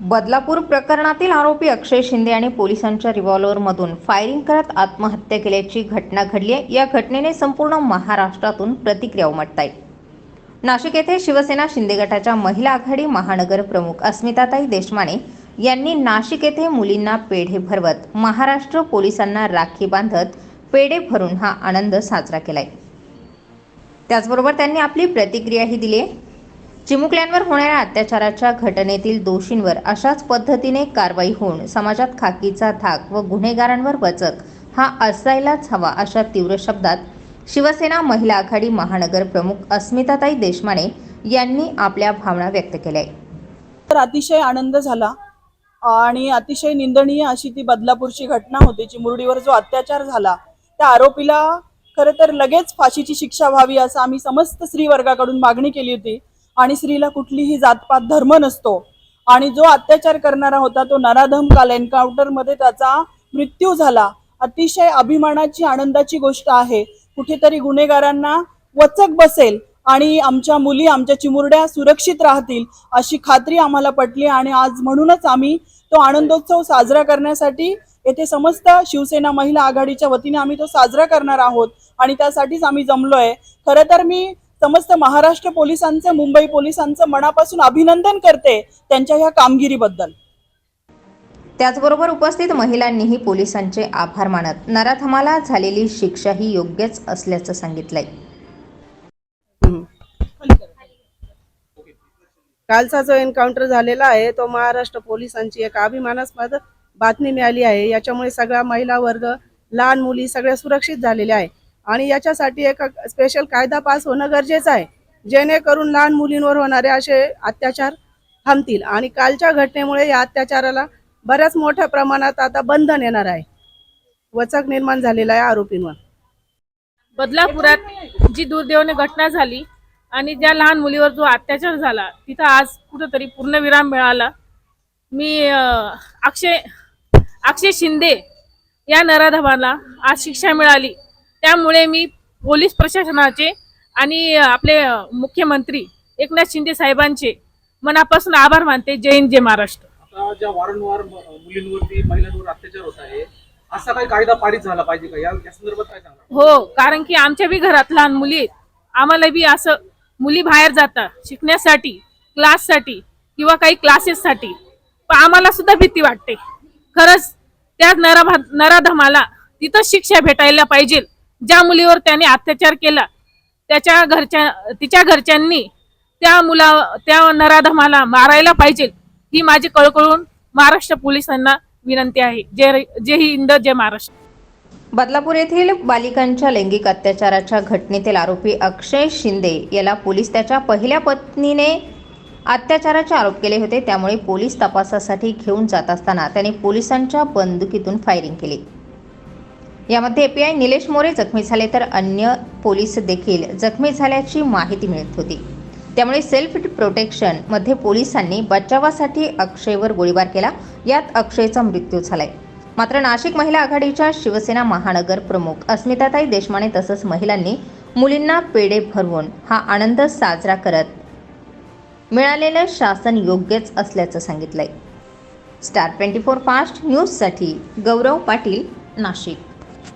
बदलापूर प्रकरणातील आरोपी अक्षय शिंदे आणि पोलिसांच्या रिव्हॉल्व्हरमधून फायरिंग करत आत्महत्या केल्याची घटना घडली आहे. या घटनेने संपूर्ण महाराष्ट्रातून प्रतिक्रिया उमटत आहेत नाशिक येथे शिवसेना शिंदे गटाच्या महिला आघाडी महानगर प्रमुख अस्मिताताई देशमाने यांनी नाशिक येथे मुलींना पेढे भरवत महाराष्ट्र पोलिसांना राखी बांधत पेढे भरून हा आनंद साजरा केलाय. त्याचबरोबर त्यांनी आपली प्रतिक्रियाही दिली आहे. चिमुकल्यांवर होणाऱ्या अत्याचाराच्या घटनेतील दोषींवर अशाच पद्धतीने कारवाई होऊन समाजात खाकीचा धाक व गुन्हेगारांवर वचक हा असायलाच हवा अशा तीव्र शब्दात शिवसेना महिला आघाडी महानगर प्रमुख अस्मिताताई देशमाने यांनी आपल्या भावना व्यक्त केल्या. तर अतिशय आनंद झाला आणि अतिशय निंदनीय अशी ती बदलापूरची घटना होती. चिमुरडीवर जो अत्याचार झाला त्या आरोपीला खरं तर लगेच फाशीची शिक्षा व्हावी असं आम्ही समस्त स्त्री वर्गाकडून मागणी केली होती. आणि स्त्रीला कुठलीही जातपात धर्म नसतो. आणि जो अत्याचार करणारा होता तो नराधम काल एन्काउंटरमध्ये त्याचा मृत्यू झाला. अतिशय अभिमानाची आनंदाची गोष्ट आहे. कुठेतरी गुन्हेगारांना वचक बसेल आणि आमच्या मुली आमच्या चिमुरड्या सुरक्षित राहतील अशी खात्री आम्हाला पटली आणि आज म्हणूनच आम्ही तो आनंदोत्सव साजरा करण्यासाठी येथे समस्त शिवसेना महिला आघाडीच्या वतीने आम्ही तो साजरा करणार आहोत आणि त्यासाठीच आम्ही जमलोय. खरं तर मी समस्त महाराष्ट्र पोलिसांचं मुंबई पोलिसांचं मनापासून अभिनंदन करते त्यांच्या ह्या कामगिरीबद्दल. त्याचबरोबर उपस्थित महिलांनीही पोलिसांचे आभार मानत नराधमाला झालेली शिक्षा ही योग्यच असल्याचं सांगितलंय. कालचा जो एन्काउंटर झालेला आहे तो महाराष्ट्र पोलिसांची एक अभिमानास्पद बातमी मिळाली आहे. याच्यामुळे सगळा महिला वर्ग लहान मुली सगळ्या सुरक्षित झालेल्या आहे आणि याच्यासाठी एक स्पेशल कायदा पास होणं गरजेचं आहे. जेणेकरून लहान मुलींवर होणारे असे अत्याचार थांबतील. आणि कालच्या घटनेमुळे या अत्याचाराला बऱ्याच मोठ्या प्रमाणात आता बंधन येणार आहे. वचक निर्माण झालेला आहे आरोपींवर. बदलापुरात जी दुर्दैवाने घटना झाली आणि ज्या लहान मुलीवर जो अत्याचार झाला तिथं आज कुठंतरी पूर्णविराम मिळाला. मी अक्षय अक्षय शिंदे या नराधमाला आज शिक्षा मिळाली. त्यामुळे मी पोलीस प्रशासनाचे आणि आपले मुख्यमंत्री एकनाथ शिंदे साहेबांचे मनापासून आभार मानते. जय हिंद जय महाराष्ट्र. आता ज्या वारंवार म- मुलींवरती महिलांवर अत्याचार होत आहे असा काही कायदा पारित झाला पाहिजे का? या या संदर्भात काय सांगणार हो कारण की आमच्या बी घरात लहान मुली आहेत. आम्हाला बी असं मुली बाहेर जातात शिकण्यासाठी क्लाससाठी किंवा काही क्लासेससाठी. पण आम्हाला सुद्धा भीती वाटते. खरंच त्या नरा नराधमाला तिथंच शिक्षा भेटायला पाहिजे. ज्या मुलीवर त्याने अत्याचार केला त्याच्या घरच्या तिच्या घरच्यांनी त्या मुला त्या नराधमाला मारायला पाहिजे ही माझी कळकळून महाराष्ट्र पोलिसांना विनंती आहे. जय जय हिंद जय महाराष्ट्र. बदलापूर येथील बालिकांच्या लैंगिक अत्याचाराच्या घटनेतील आरोपी अक्षय शिंदे याला पोलीस त्याच्या पहिल्या पत्नीने अत्याचाराचे आरोप केले होते त्यामुळे पोलीस तपासासाठी घेऊन जात असताना त्याने पोलिसांच्या बंदुकीतून फायरिंग केली. यामध्ये एपीआय निलेश मोरे जखमी झाले तर अन्य पोलीस देखील जखमी झाल्याची माहिती मिळत होती. त्यामुळे सेल्फ प्रोटेक्शनमध्ये पोलिसांनी बचावासाठी अक्षयवर गोळीबार केला. यात अक्षयचा मृत्यू झालाय. मात्र नाशिक महिला आघाडीच्या शिवसेना महानगर प्रमुख अस्मिताताई देशमाने तसंच महिलांनी मुलींना पेढे भरवून हा आनंद साजरा करत मिळालेलं शासन योग्यच असल्याचं सांगितलंय. स्टार ट्वेंटी फोर फास्ट न्यूजसाठी गौरव पाटील नाशिक.